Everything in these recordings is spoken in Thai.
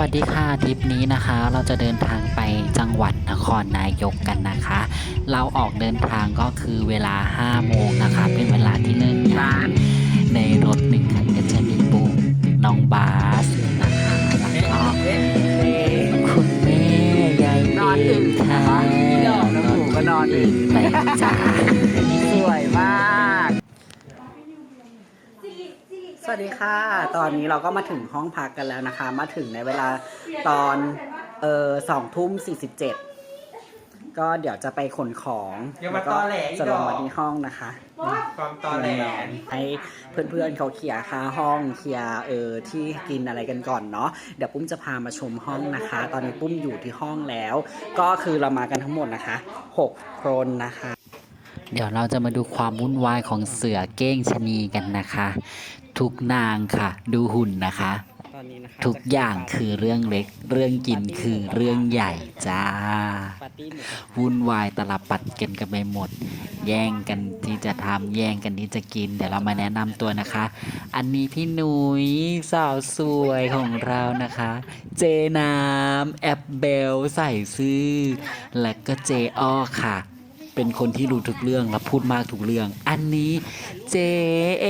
วัสดีค่ะทริปนี้นะคะ เราจะเดินทางไปจังหวัดนครนายกกันนะคะ เราออกเดินทางก็คือเวลา5โมงนะคะ เป็นเวลาที่เลิกงาน สวัสดีค่ะ ตอนนี้เราก็มาถึงห้องพักกันแล้วนะคะ มาถึงในเวลาตอนเออสองทุ่มสี่สิบเจ็ดก็เดี๋ยวจะไปขนของอย่ามาแล้วก็ตอแหลอีกจะลงดอกมาที่ห้องนะคะ ความตอแหลให้เพื่อนๆเขาเคลียร์ค่าห้องเคลียร์เออที่กินอะไรกันก่อนเนาะเดี๋ยวปุ้มจะพามาชมห้องนะคะ ตอนนี้ปุ้มอยู่ที่ห้องแล้ว ก็คือเรามากันทั้งหมดนะคะหกคนนะคะ เดี๋ยวเราจะมาดูความวุ่นวายของเสือเก้งชะนีกันนะคะ ทุกนางค่ะ ดูหุ่นนะคะ ตอนนี้นะคะทุกอย่างคือเรื่องเล็ก เรื่องกินคือเรื่องใหญ่จ้า ปาร์ตี้หมูกระทะวุ่นวายตลับปัดกันกันไปหมด แย่งกันที่จะทำแย่งกันที่จะกิน เดี๋ยวเรามาแนะนำตัวนะคะ อันนี้พี่หนุยสาวสวยของเรานะคะ เจน้ำแอปเบลใส่ซื่อและก็เจอ้อค่ะ เป็นคนที่รู้ทุกเรื่องและพูดมากทุกเรื่อง อันนี้เจเอ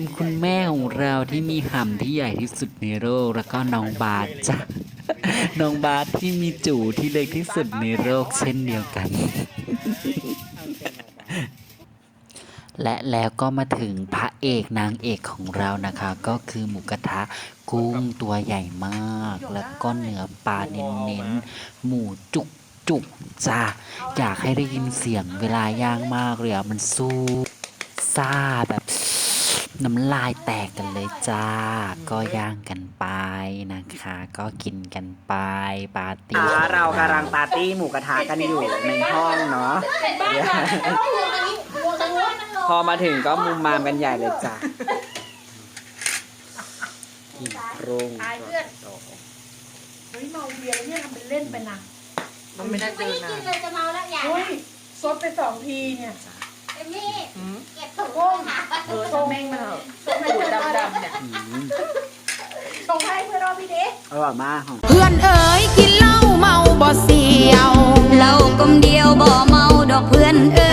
มคุณแม่ของเราที่มีห่ำที่ใหญ่ที่สุดในโลกแล้วก็น้องบาสจ้ะน้องบาสที่มีจู่ที่เล็กที่สุดในโลกเช่นเดียวกัน และแล้วก็มาถึงพระเอกนางเอกของเรานะคะ ก็คือหมูกระทะกุ้งตัวใหญ่มาก แล้วก็เนื้อปลาเน้นๆหมูจุก จุกๆจ้าอยากให้ได้ยินเสียงเวลาย่างมากเลยอะ มันสู้ซ่าแบบน้ำลายแตกกันเลยจ้า ก็ย่างกันไปนะคะ ก็กินกันไปปาร์ตี้อ่าเรากำลังปาร์ตี้หมูกระทะกันอยู่ในห้องเนาะเดี๋ยวพอมาถึงก็มุมมามกันใหญ่เลยจ้ะกินโครงตายเพื่อน เฮ้ยเมาเบียร์แล้วเนี่ยทำเป็นเล่นไปนะ มันไม่ได้เจอไม่นากินนเลยจะเมาแล้วอย่างเฮ้ยซดไปสองทีเนี่ย เอมมี่เก็บถุงโก้งค่ะเออส่งแม่งมาเถอะส่งให้เพื่อนรอบเนี่ย อืมส่งให้เพื่อนรอบพี่เด็กอร่อยมากของเพื่อนเอ๋ยกินเหล้าเมาบ่เสียว เหล้ากลมเดียวบ่เมาดอกเพื่อนเอ้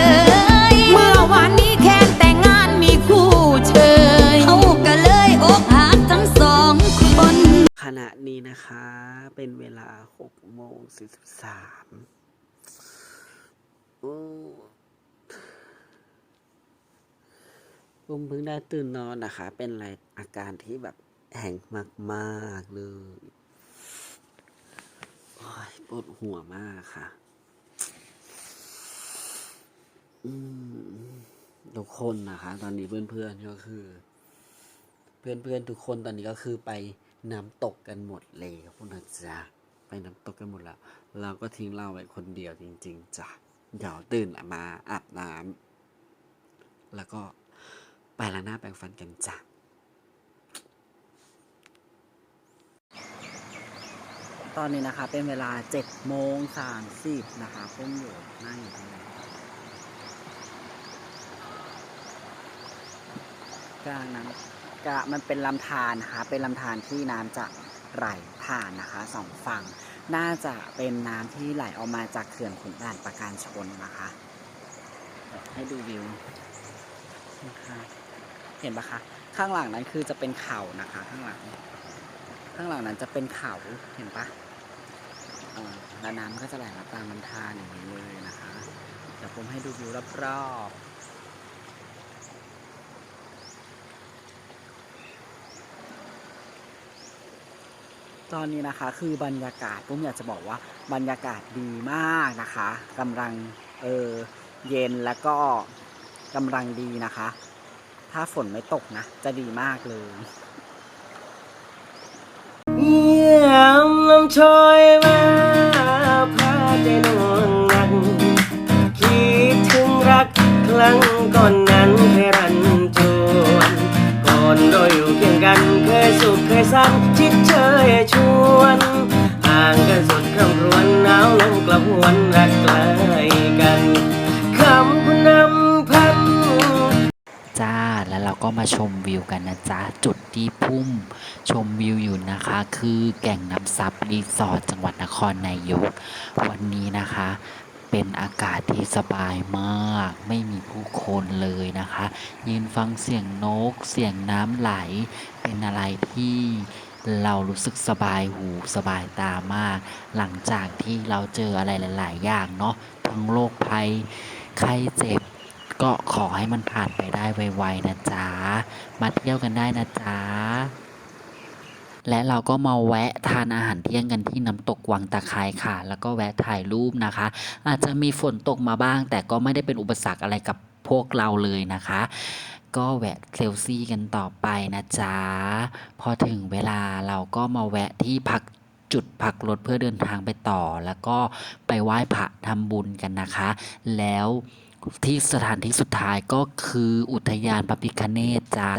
โมง43โอ้ผมเพิ่งได้ตื่นนอนนะคะ เป็นอะไรอาการที่แบบแห้งมากๆเลยโอ้ยปวดหัวมากค่ะ อืมทุกคนนะคะ ตอนนี้เพื่อนๆก็คือ เพื่อนๆทุกคนตอนนี้ก็คือไปน้ำตกกันหมดเลยครับพวกนั้นจ้ะ ไปน้ำตกกันหมดแล้ว เราก็ทิ้งเราไว้คนเดียวจริง ๆจ้ะเดี๋ยวตื่นมาอาบน้ำแล้วก็ไปล้างหน้าแปรงฟันกันจ้ะตอนนี้นะคะ เป็นเวลาเจ็ดโมงสามสิบนะคะพุ่มอยู่นั่งอยู่ตรงนี้กลางน้ำกะมันเป็นลำธารนะคะ เป็นลำธารที่น้ำจะ ไหลผ่านนะคะสองฝั่ง น่าจะเป็นน้ำที่ไหลออกมาจากเขื่อนขุนด่านประการชนนะคะ ให้ดูวิวนะคะเห็นปะคะข้างหลังนั้นคือจะเป็นเขานะคะ ข้างหลัง ข้างหลังนั้นจะเป็นเขาเห็นปะแล้วน้ำก็จะไหลมาตามลำธารอย่างนี้เลยนะคะเดี๋ยวผมให้ดูวิวรอบๆ ตอนนี้นะคะคือบรรยากาศผมอยากจะบอกว่าบรรยากาศดีมากนะคะกำลังเออเย็นแล้วก็กำลังดีนะคะ ถ้าฝนไม่ตกนะ จะดีมากเลยเยี่ยมน้ำชอยมาพาใจนวลนันคิดถึงรักครั้งก่อนนั้น ชยชวนห่างกันสุดคำรวนหนาวลมกลับหวนรักไกลกันคำคุณนำพันจ้าแล้วเราก็มาชมวิวกันนะจ๊ะ จุดที่พุ่มชมวิวอยู่นะคะ คือแก่งน้ำซับรีสอร์ทจังหวัดนครนายก วันนี้นะคะเป็นอากาศที่สบายมาก ไม่มีผู้คนเลยนะคะ ยืนฟังเสียงนก เสียงน้ำไหล เป็นอะไรที่ เรารู้สึกสบายหูสบายตามาก หลังจากที่เราเจออะไรหลาย ๆ อย่างเนาะทั้งโรคภัยไข้เจ็บ ก็ขอให้มันผ่านไปได้ไว ๆ นะจ๊ะ มาเที่ยวกันได้นะจ๊ะและเราก็มาแวะทานอาหารเที่ยงกันที่น้ำตกวังตะไคร้ค่ะ แล้วก็แวะถ่ายรูปนะคะ อาจจะมีฝนตกมาบ้าง แต่ก็ไม่ได้เป็นอุปสรรคอะไรกับพวกเราเลยนะคะ ก็แวะเซลซี่กันต่อไปนะจ๊ะ พอถึงเวลาเราก็มาแวะที่พักจุดพักรถเพื่อเดินทางไปต่อ แล้วก็ไปไหว้พระทำบุญกันนะคะ แล้วที่สถานที่สุดท้ายก็คืออุทยานปาปิคเนตจ้า